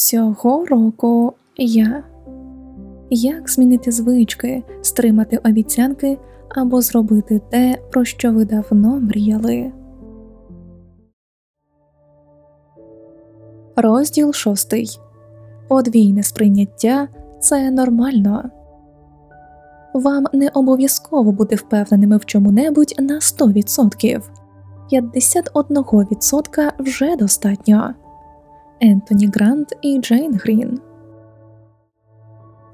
Цього року я. Як змінити звички, стримати обіцянки або зробити те, про що ви давно мріяли. Розділ шостий. Подвійне сприйняття це нормально. Вам не обов'язково бути впевненими в чому-небудь на 100%. 51% вже достатньо. Ентоні Грант і Джейн Грін.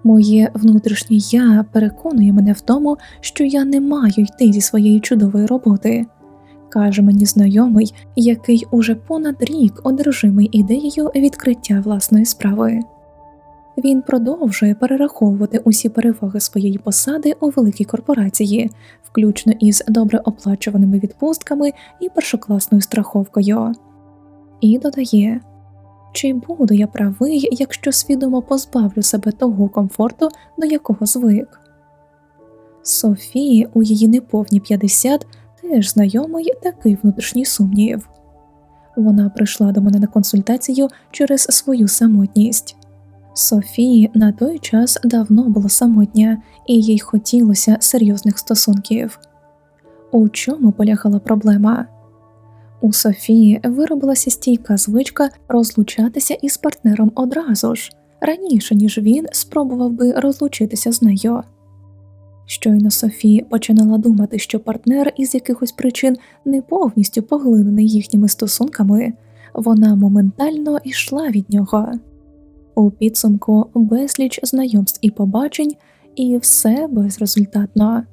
Моє внутрішнє я переконує мене в тому, що я не маю йти зі своєї чудової роботи, каже мені знайомий, який уже понад рік одержимий ідеєю відкриття власної справи. Він продовжує перераховувати усі переваги своєї посади у великій корпорації, включно із добре оплачуваними відпустками і першокласною страховкою, і додає. Чи буду я правий, якщо свідомо позбавлю себе того комфорту, до якого звик? Софії у її неповні 50 теж знайомий такий внутрішній сумнів. Вона прийшла до мене на консультацію через свою самотність. Софії на той час давно була самотня, і їй хотілося серйозних стосунків. У чому полягала проблема? У Софії виробилася стійка звичка розлучатися із партнером одразу ж, раніше ніж він спробував би розлучитися з нею. Щойно Софія починала думати, що партнер із якихось причин не повністю поглинений їхніми стосунками, вона моментально йшла від нього. У підсумку безліч знайомств і побачень, і все безрезультатно.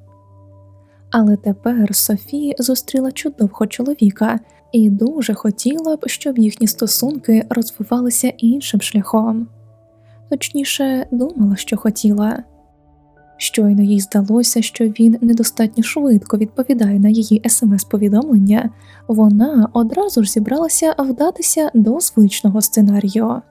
Але тепер Софія зустріла чудового чоловіка і дуже хотіла б, щоб їхні стосунки розвивалися іншим шляхом, точніше, думала, що хотіла. Щойно їй здалося, що він недостатньо швидко відповідає на її смс-повідомлення, вона одразу ж зібралася вдатися до звичного сценарію.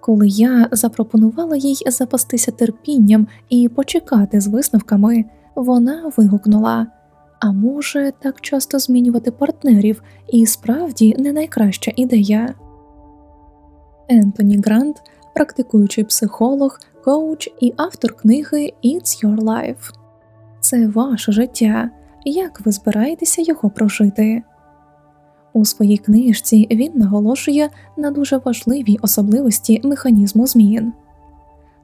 Коли я запропонувала їй запастися терпінням і почекати з висновками, вона вигукнула А може, так часто змінювати партнерів і справді не найкраща ідея. Ентоні Грант, практикуючий психолог, коуч і автор книги It's Your Life. Це ваше життя. Як ви збираєтеся його прожити? У своїй книжці він наголошує на дуже важливій особливості механізму змін.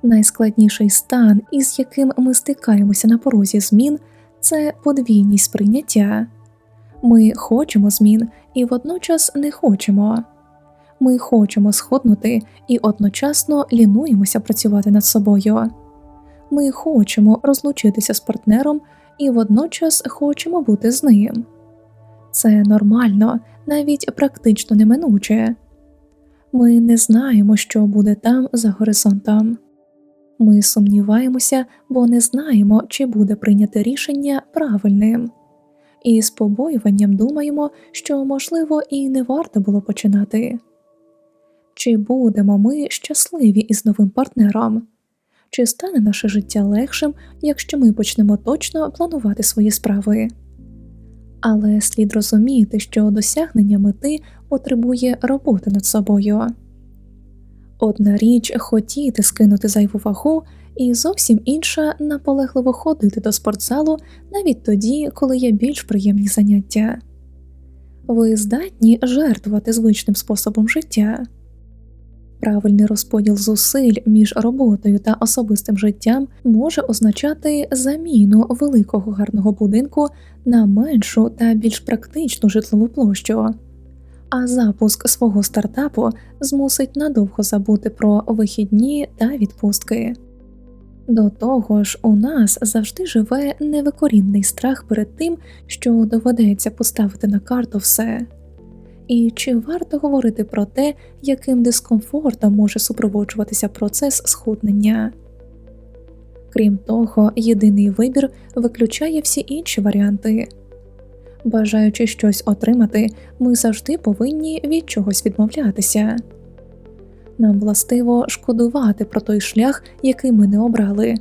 Найскладніший стан, із яким ми стикаємося на порозі змін, це подвійність сприйняття. Ми хочемо змін і водночас не хочемо. Ми хочемо сходнути і одночасно лінуємося працювати над собою. Ми хочемо розлучитися з партнером і водночас хочемо бути з ним. Це нормально, навіть практично неминуче. Ми не знаємо, що буде там за горизонтом. Ми сумніваємося, бо не знаємо, чи буде прийняте рішення правильним, і з побоюванням думаємо, що, можливо, і не варто було починати. Чи будемо ми щасливі із новим партнером? Чи стане наше життя легшим, якщо ми почнемо точно планувати свої справи? Але слід розуміти, що досягнення мети потребує роботи над собою. Одна річ хотіти скинути зайву вагу, і зовсім інша наполегливо ходити до спортзалу навіть тоді, коли є більш приємні заняття. Ви здатні жертвувати звичним способом життя. Правильний розподіл зусиль між роботою та особистим життям може означати заміну великого гарного будинку на меншу та більш практичну житлову площу, а запуск свого стартапу змусить надовго забути про вихідні та відпустки. До того ж, у нас завжди живе невикорінний страх перед тим, що доведеться поставити на карту все. І чи варто говорити про те, яким дискомфортом може супроводжуватися процес схуднення? Крім того, єдиний вибір виключає всі інші варіанти. Бажаючи щось отримати, ми завжди повинні від чогось відмовлятися. Нам властиво шкодувати про той шлях, який ми не обрали,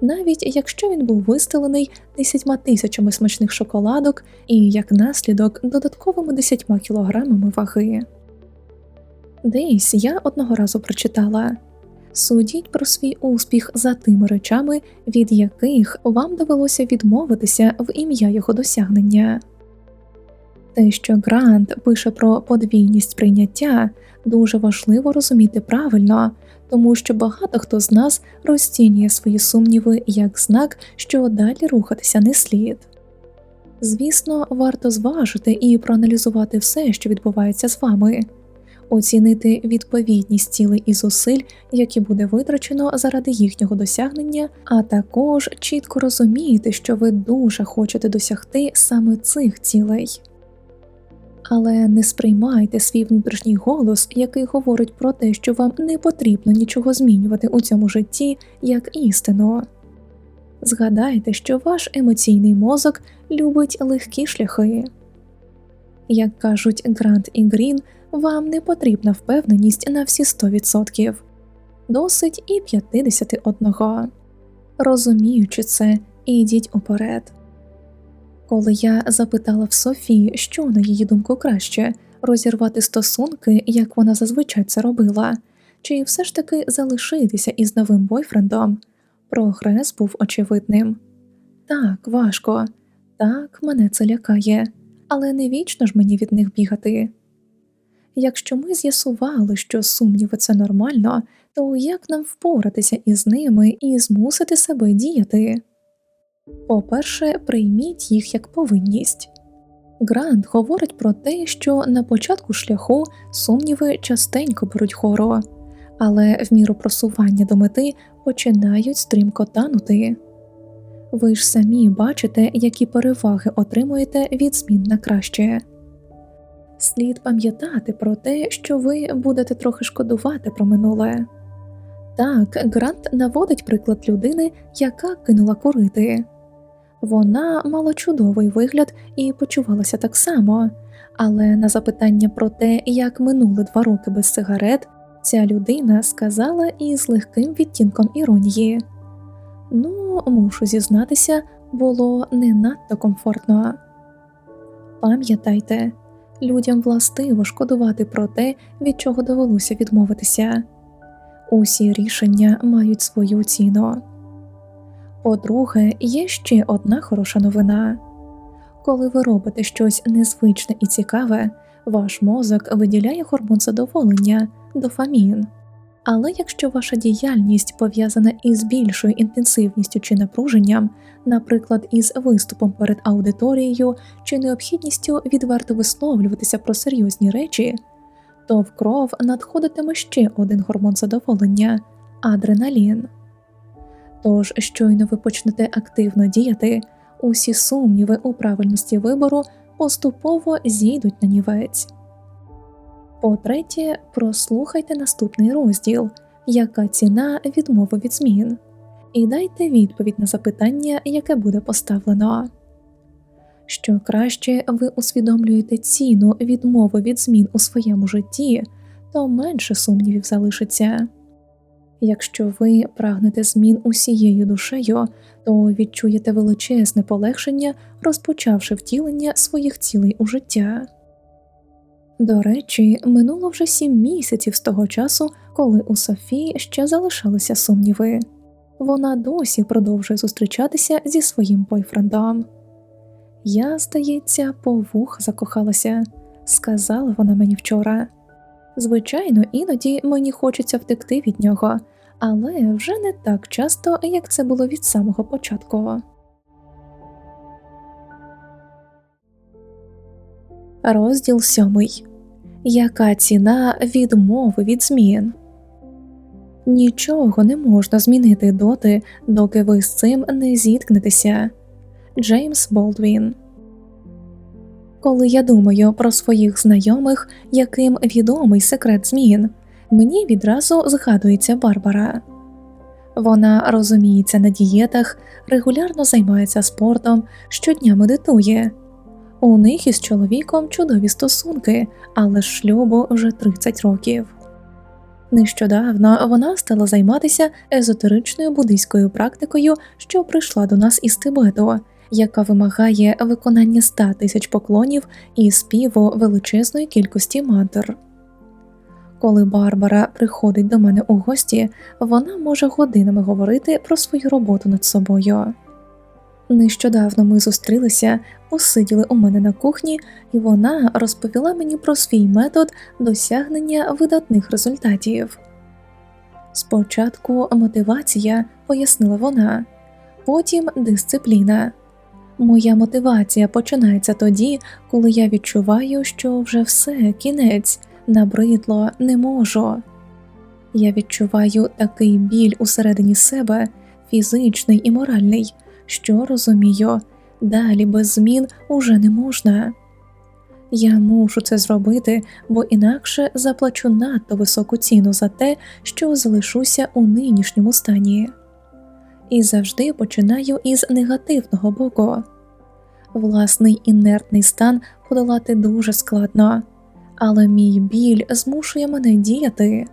навіть якщо він був вистелений десятьма тисячами смачних шоколадок і, як наслідок, додатковими десятьма кілограмами ваги. Десь я одного разу прочитала судіть про свій успіх за тими речами, від яких вам довелося відмовитися в ім'я його досягнення. Те, що Грант пише про подвійність прийняття, дуже важливо розуміти правильно, тому що багато хто з нас розцінює свої сумніви як знак, що далі рухатися не слід. Звісно, варто зважити і проаналізувати все, що відбувається з вами, оцінити відповідність цілей і зусиль, які буде витрачено заради їхнього досягнення, а також чітко розуміти, що ви дуже хочете досягти саме цих цілей. Але не сприймайте свій внутрішній голос, який говорить про те, що вам не потрібно нічого змінювати у цьому житті, як істину. Згадайте, що ваш емоційний мозок любить легкі шляхи. Як кажуть Грант і Грін, вам не потрібна впевненість на всі 100%, досить і 51. Розуміючи це, ідіть уперед. Коли я запитала в Софії, що на її думку краще розірвати стосунки, як вона зазвичай це робила, чи все ж таки залишитися із новим бойфрендом, прогрес був очевидним. Так, важко, так, мене це лякає, але не вічно ж мені від них бігати. Якщо ми з'ясували, що сумніви це нормально, то як нам впоратися із ними і змусити себе діяти? По-перше, прийміть їх як повинність. Грант говорить про те, що на початку шляху сумніви частенько беруть хору, але в міру просування до мети починають стрімко танути. Ви ж самі бачите, які переваги отримуєте від змін на краще. Слід пам'ятати про те, що ви будете трохи шкодувати про минуле. Так, Грант наводить приклад людини, яка кинула курити. Вона мала чудовий вигляд і почувалася так само, але на запитання про те, як минули два роки без сигарет, ця людина сказала із легким відтінком іронії Ну, мушу зізнатися, було не надто комфортно. Пам'ятайте, людям властиво шкодувати про те, від чого довелося відмовитися. Усі рішення мають свою ціну. По-друге, є ще одна хороша новина коли ви робите щось незвичне і цікаве, ваш мозок виділяє гормон задоволення, дофамін. Але якщо ваша діяльність пов'язана із більшою інтенсивністю чи напруженням, наприклад, із виступом перед аудиторією чи необхідністю відверто висловлюватися про серйозні речі, то в кров надходитиме ще один гормон задоволення адреналін. Тож, щойно ви почнете активно діяти, усі сумніви у правильності вибору поступово зійдуть на нівець. По третє, прослухайте наступний розділ яка ціна відмови від змін, і дайте відповідь на запитання, яке буде поставлено. Що краще ви усвідомлюєте ціну відмови від змін у своєму житті, то менше сумнівів залишиться. Якщо ви прагнете змін усією душею, то відчуєте величезне полегшення, розпочавши втілення своїх цілей у життя. До речі, минуло вже сім місяців з того часу, коли у Софії ще залишалися сумніви. Вона досі продовжує зустрічатися зі своїм бойфрендом. Я, здається, по вух закохалася, сказала вона мені вчора. Звичайно, іноді мені хочеться втекти від нього, але вже не так часто, як це було від самого початку. Розділ сьомий. Яка ціна відмови від змін? Нічого не можна змінити доти, доки ви з цим не зіткнетеся. Джеймс Болдвін. Коли я думаю про своїх знайомих, яким відомий секрет змін, мені відразу згадується Барбара. Вона розуміється на дієтах, регулярно займається спортом, щодня медитує. У них із чоловіком чудові стосунки, але шлюбу вже 30 років. Нещодавно вона стала займатися езотеричною буддийською практикою, що прийшла до нас із Тибету, яка вимагає виконання 100 тисяч поклонів і співу величезної кількості мантр. Коли Барбара приходить до мене у гості, вона може годинами говорити про свою роботу над собою. Нещодавно ми зустрілися, посиділи у мене на кухні, і вона розповіла мені про свій метод досягнення видатних результатів. Спочатку мотивація, пояснила вона, потім дисципліна. Моя мотивація починається тоді, коли я відчуваю, що вже все кінець, набридло, не можу. Я відчуваю такий біль усередині себе, фізичний і моральний, що розумію, далі без змін уже не можна. Я мушу це зробити, бо інакше заплачу надто високу ціну за те, що залишуся у нинішньому стані. І завжди починаю із негативного боку. Власний інертний стан подолати дуже складно, але мій біль змушує мене діяти.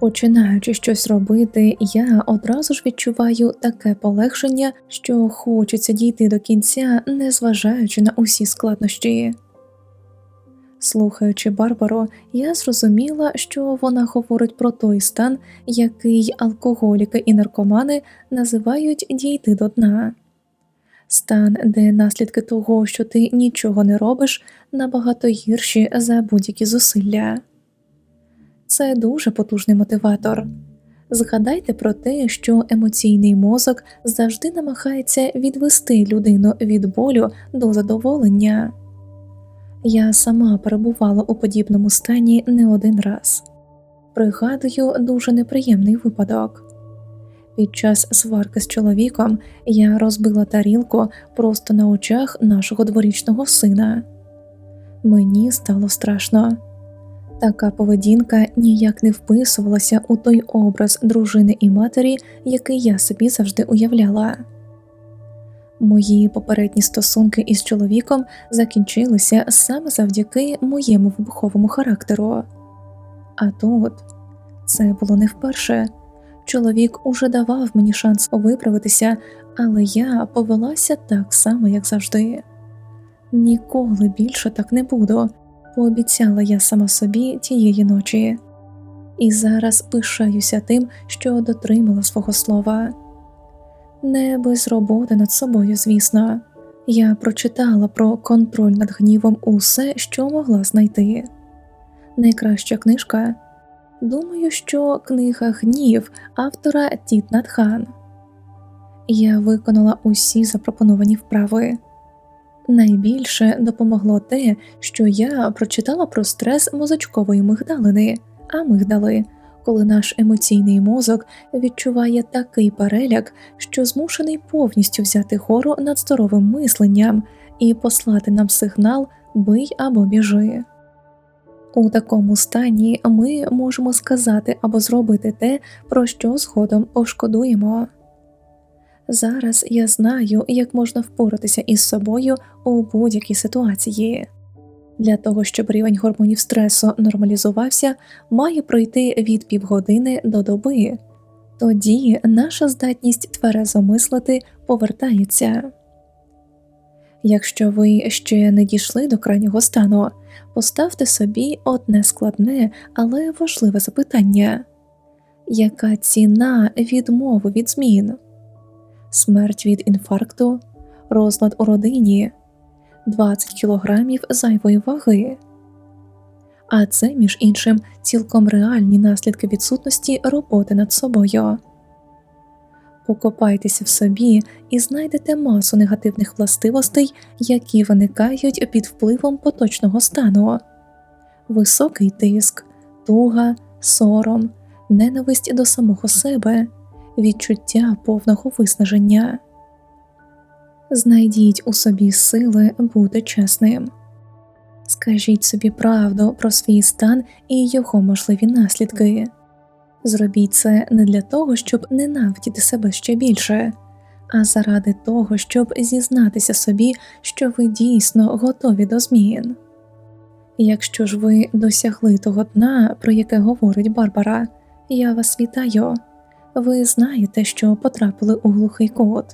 Починаючи щось робити, я одразу ж відчуваю таке полегшення, що хочеться дійти до кінця, незважаючи на усі складнощі. Слухаючи Барбару, я зрозуміла, що вона говорить про той стан, який алкоголіки і наркомани називають дійти до дна. Стан, де наслідки того, що ти нічого не робиш, набагато гірші за будь-які зусилля. Це дуже потужний мотиватор. Згадайте про те, що емоційний мозок завжди намагається відвести людину від болю до задоволення. Я сама перебувала у подібному стані не один раз. Пригадую дуже неприємний випадок. Під час сварки з чоловіком я розбила тарілку просто на очах нашого дворічного сина. Мені стало страшно. Така поведінка ніяк не вписувалася у той образ дружини і матері, який я собі завжди уявляла. Мої попередні стосунки із чоловіком закінчилися саме завдяки моєму вибуховому характеру. А тут це було не вперше. Чоловік уже давав мені шанс виправитися, але я повелася так само, як завжди. Ніколи більше так не буду, пообіцяла я сама собі тієї ночі, і зараз пишаюся тим, що дотримала свого слова. Не без роботи над собою, звісно, я прочитала про контроль над гнівом усе, що могла знайти. Найкраща книжка. Думаю, що книга Гнів автора Тіт Натхан. Я виконала усі запропоновані вправи. Найбільше допомогло те, що я прочитала про стрес мозочкової мигдалини, амигдали, коли наш емоційний мозок відчуває такий переляк, що змушений повністю взяти гору над здоровим мисленням і послати нам сигнал бий або біжи. У такому стані ми можемо сказати або зробити те, про що згодом пошкодуємо. Зараз я знаю, як можна впоратися із собою у будь-якій ситуації. Для того, щоб рівень гормонів стресу нормалізувався, має пройти від півгодини до доби, тоді наша здатність тверезо мислити повертається. Якщо ви ще не дійшли до крайнього стану, поставте собі одне складне, але важливе запитання яка ціна відмови від змін? Смерть від інфаркту, розлад у родині, 20 кілограмів зайвої ваги. А це, між іншим, цілком реальні наслідки відсутності роботи над собою. Покопайтеся в собі і знайдете масу негативних властивостей, які виникають під впливом поточного стану, високий тиск, туга, сором, ненависть до самого себе, відчуття повного виснаження. Знайдіть у собі сили бути чесним. Скажіть собі правду про свій стан і його можливі наслідки. Зробіть це не для того, щоб ненавидіти себе ще більше, а заради того, щоб зізнатися собі, що ви дійсно готові до змін. Якщо ж ви досягли того дна, про яке говорить Барбара, я вас вітаю. Ви знаєте, що потрапили у глухий кут,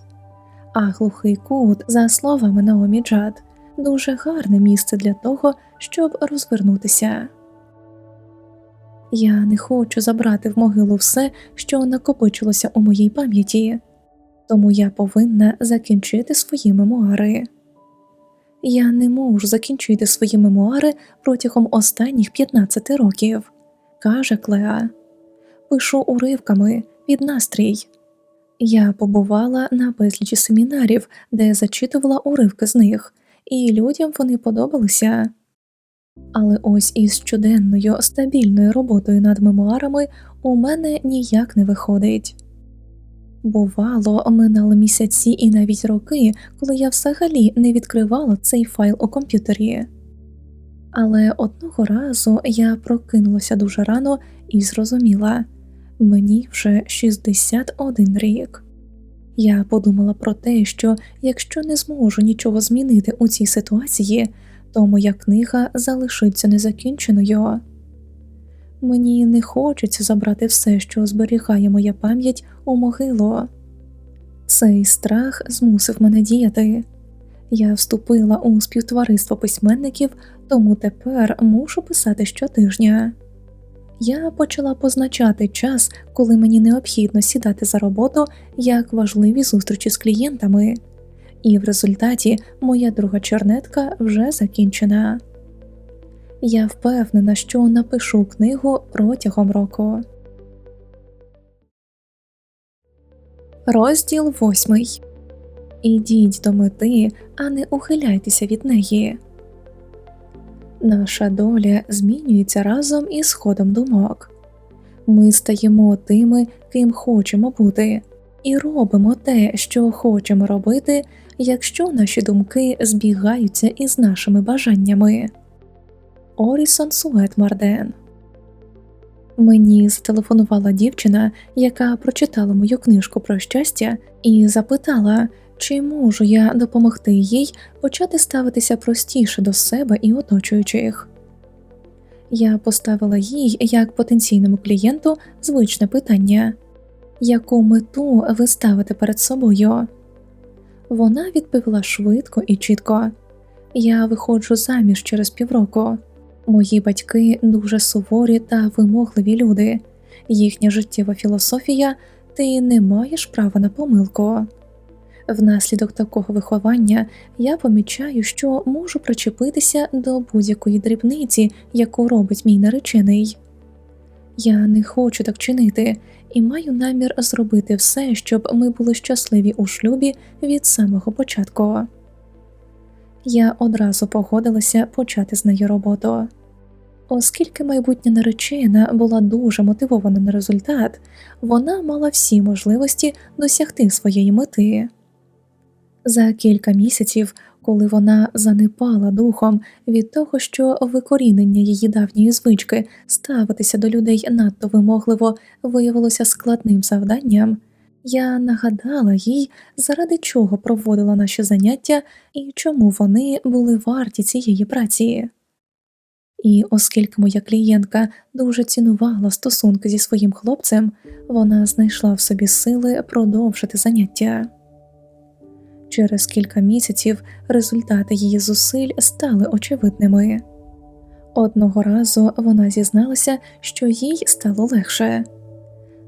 а глухий кут, за словами Наомі Джад, дуже гарне місце для того, щоб розвернутися. Я не хочу забрати в могилу все, що накопичилося у моїй пам'яті, тому я повинна закінчити свої мемуари. Я не можу закінчити свої мемуари протягом останніх 15 років, каже Клеа. Пишу уривками під настрій. Я побувала на безлічі семінарів, де зачитувала уривки з них, і людям вони подобалися. Але ось із щоденною стабільною роботою над мемуарами у мене ніяк не виходить. Бувало, минали місяці і навіть роки, коли я взагалі не відкривала цей файл у комп'ютері. Але одного разу я прокинулася дуже рано і зрозуміла мені вже 61 рік. Я подумала про те, що якщо не зможу нічого змінити у цій ситуації, то моя книга залишиться незакінченою. Мені не хочеться забрати все, що зберігає моя пам'ять у могилу. Цей страх змусив мене діяти. Я вступила у співтовариство письменників, тому тепер мушу писати щотижня. Я почала позначати час, коли мені необхідно сідати за роботу як важливі зустрічі з клієнтами, і в результаті моя друга чернетка вже закінчена. Я впевнена, що напишу книгу протягом року. Розділ восьмий Ідіть до мети, а не ухиляйтеся від неї. Наша доля змінюється разом із ходом думок. Ми стаємо тими, ким хочемо бути, і робимо те, що хочемо робити, якщо наші думки збігаються із нашими бажаннями. Орісон Сует Марден Мені зателефонувала дівчина, яка прочитала мою книжку про щастя, і запитала, чи можу я допомогти їй почати ставитися простіше до себе і оточуючих. Я поставила їй як потенційному клієнту звичне питання яку мету ви ставите перед собою? Вона відповіла швидко і чітко я виходжу заміж через півроку. Мої батьки дуже суворі та вимогливі люди, їхня життєва філософія ти не маєш права на помилку. Внаслідок такого виховання я помічаю, що можу причепитися до будь-якої дрібниці, яку робить мій наречений. Я не хочу так чинити і маю намір зробити все, щоб ми були щасливі у шлюбі від самого початку. Я одразу погодилася почати з нею роботу. Оскільки майбутня наречена була дуже мотивована на результат, вона мала всі можливості досягти своєї мети. За кілька місяців, коли вона занепала духом від того, що викорінення її давньої звички ставитися до людей надто вимогливо виявилося складним завданням, я нагадала їй, заради чого проводила наші заняття і чому вони були варті цієї праці. І оскільки моя клієнтка дуже цінувала стосунки зі своїм хлопцем, вона знайшла в собі сили продовжити заняття. Через кілька місяців результати її зусиль стали очевидними. Одного разу вона зізналася, що їй стало легше.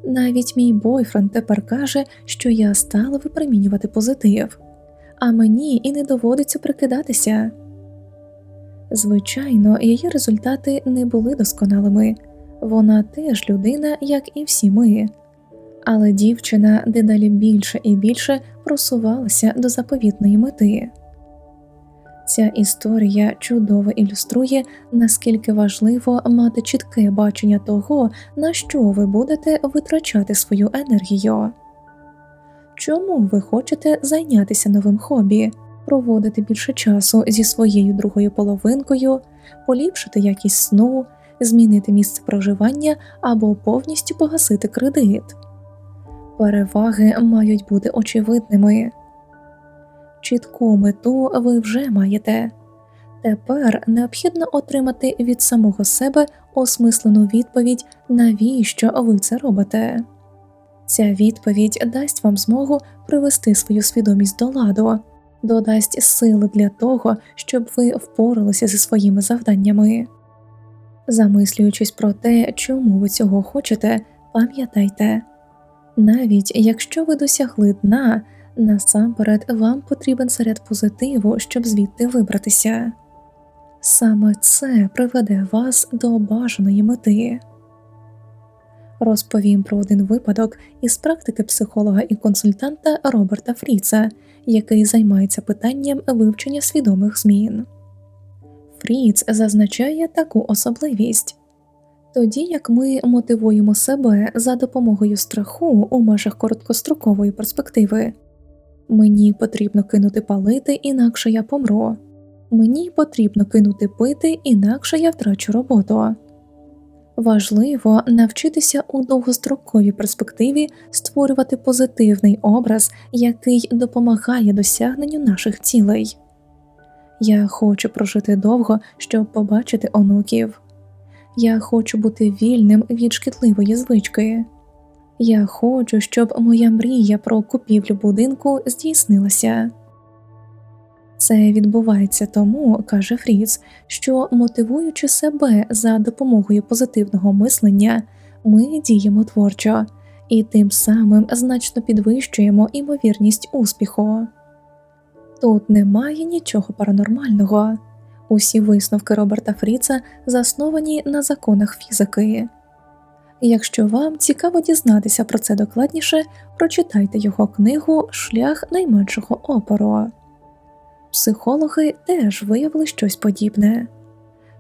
Навіть мій бойфренд тепер каже, що я стала випромінювати позитив, а мені і не доводиться прикидатися. Звичайно, її результати не були досконалими, вона теж людина, як і всі ми але дівчина дедалі більше і більше просувалася до заповітної мети. Ця історія чудово ілюструє, наскільки важливо мати чітке бачення того, на що ви будете витрачати свою енергію. Чому ви хочете зайнятися новим хобі, проводити більше часу зі своєю другою половинкою, поліпшити якість сну, змінити місце проживання або повністю погасити кредит? Переваги мають бути очевидними. Чітку мету ви вже маєте. Тепер необхідно отримати від самого себе осмислену відповідь, навіщо ви це робите. Ця відповідь дасть вам змогу привести свою свідомість до ладу, додасть сили для того, щоб ви впоралися зі своїми завданнями. Замислюючись про те, чому ви цього хочете, пам'ятайте, навіть якщо ви досягли дна, насамперед вам потрібен заряд позитиву, щоб звідти вибратися. Саме це приведе вас до бажаної мети. Розповім про один випадок із практики психолога і консультанта Роберта Фріца, який займається питанням вивчення свідомих змін. Фріц зазначає таку особливість тоді як ми мотивуємо себе за допомогою страху у межах короткострокової перспективи. Мені потрібно кинути палити, інакше я помру. Мені потрібно кинути пити, інакше я втрачу роботу. Важливо навчитися у довгостроковій перспективі створювати позитивний образ, який допомагає досягненню наших цілей. Я хочу прожити довго, щоб побачити онуків. Я хочу бути вільним від шкідливої звички. Я хочу, щоб моя мрія про купівлю будинку здійснилася. Це відбувається тому, каже Фріц, що мотивуючи себе за допомогою позитивного мислення, ми діємо творчо і тим самим значно підвищуємо імовірність успіху. Тут немає нічого паранормального, усі висновки Роберта Фріца засновані на законах фізики. Якщо вам цікаво дізнатися про це докладніше, прочитайте його книгу Шлях найменшого опору. Психологи теж виявили щось подібне.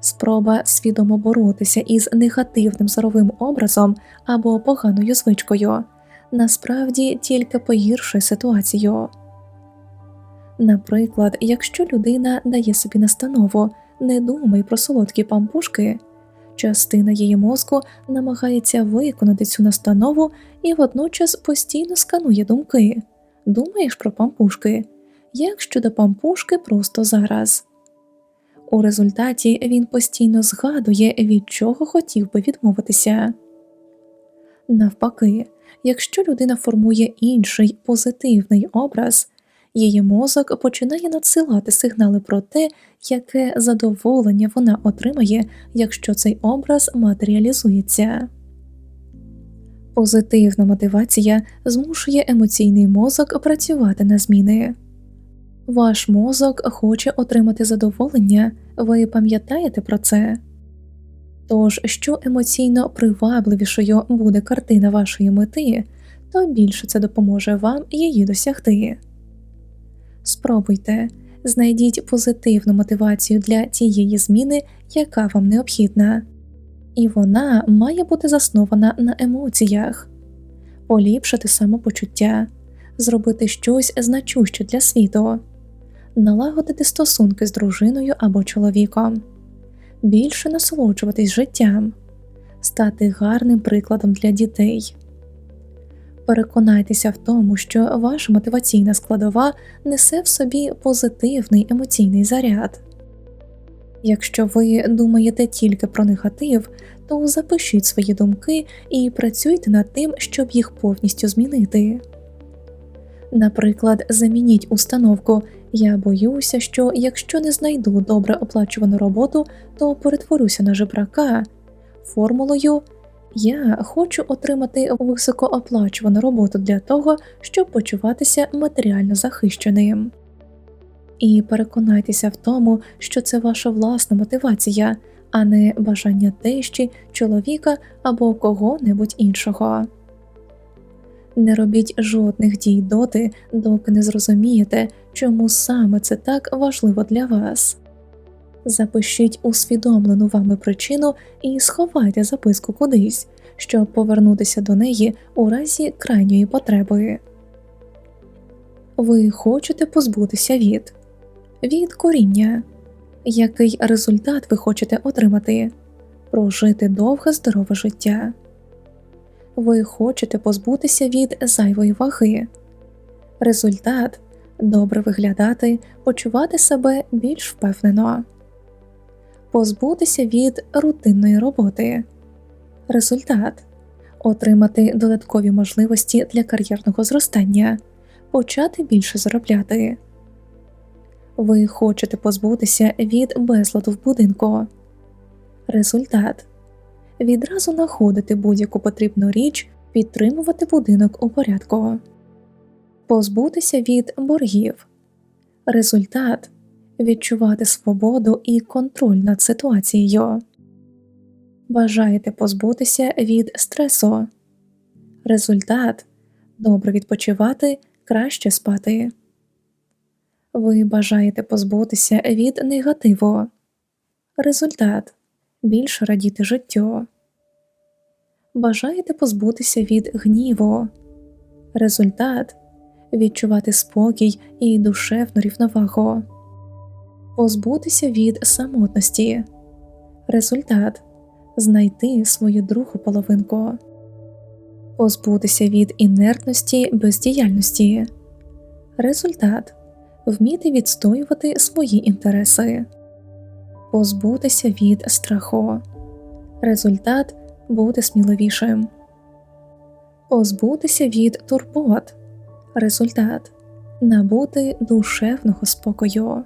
Спроба свідомо боротися із негативним зоровим образом або поганою звичкою насправді тільки погіршує ситуацію. Наприклад, якщо людина дає собі настанову не думай про солодкі пампушки, частина її мозку намагається виконати цю настанову і водночас постійно сканує думки думаєш про пампушки, як щодо пампушки просто зараз. У результаті він постійно згадує, від чого хотів би відмовитися. Навпаки, якщо людина формує інший позитивний образ, її мозок починає надсилати сигнали про те, яке задоволення вона отримає, якщо цей образ матеріалізується. Позитивна мотивація змушує емоційний мозок працювати на зміни. Ваш мозок хоче отримати задоволення, ви пам'ятаєте про це? Тож, що емоційно привабливішою буде картина вашої мети, то більше це допоможе вам її досягти. Спробуйте, знайдіть позитивну мотивацію для тієї зміни, яка вам необхідна, і вона має бути заснована на емоціях, поліпшити самопочуття, зробити щось значуще для світу, налагодити стосунки з дружиною або чоловіком, більше насолоджуватись життям, стати гарним прикладом для дітей. Переконайтеся в тому, що ваша мотиваційна складова несе в собі позитивний емоційний заряд. Якщо ви думаєте тільки про негатив, то запишіть свої думки і працюйте над тим, щоб їх повністю змінити. Наприклад, замініть установку Я боюся, що якщо не знайду добре оплачувану роботу, то перетворюся на жебрака формулою я хочу отримати високооплачувану роботу для того, щоб почуватися матеріально захищеним. І переконайтеся в тому, що це ваша власна мотивація, а не бажання тещі, чоловіка або кого-небудь іншого. Не робіть жодних дій доти, доки не зрозумієте, чому саме це так важливо для вас. Запишіть усвідомлену вами причину і сховайте записку кудись, щоб повернутися до неї у разі крайньої потреби. Ви хочете позбутися від від коріння. Який результат ви хочете отримати? Прожити довге здорове життя. Ви хочете позбутися від зайвої ваги. Результат добре виглядати, почувати себе більш впевнено позбутися від рутинної роботи. Результат отримати додаткові можливості для кар'єрного зростання, почати більше заробляти. Ви хочете позбутися від безладу в будинку, Результат відразу знаходити будь-яку потрібну річ, підтримувати будинок у порядку, позбутися від боргів. Результат відчувати свободу і контроль над ситуацією. Бажаєте позбутися від стресу. Результат добре відпочивати, краще спати. Ви бажаєте позбутися від негативу. Результат більше радіти життю. Бажаєте позбутися від гніву. Результат відчувати спокій і душевну рівновагу. Позбутися від самотності. Результат знайти свою другу половинку. Позбутися від інертності бездіяльності. Результат вміти відстоювати свої інтереси, позбутися від страху. Результат бути сміливішим, позбутися від турбот. Результат набути душевного спокою.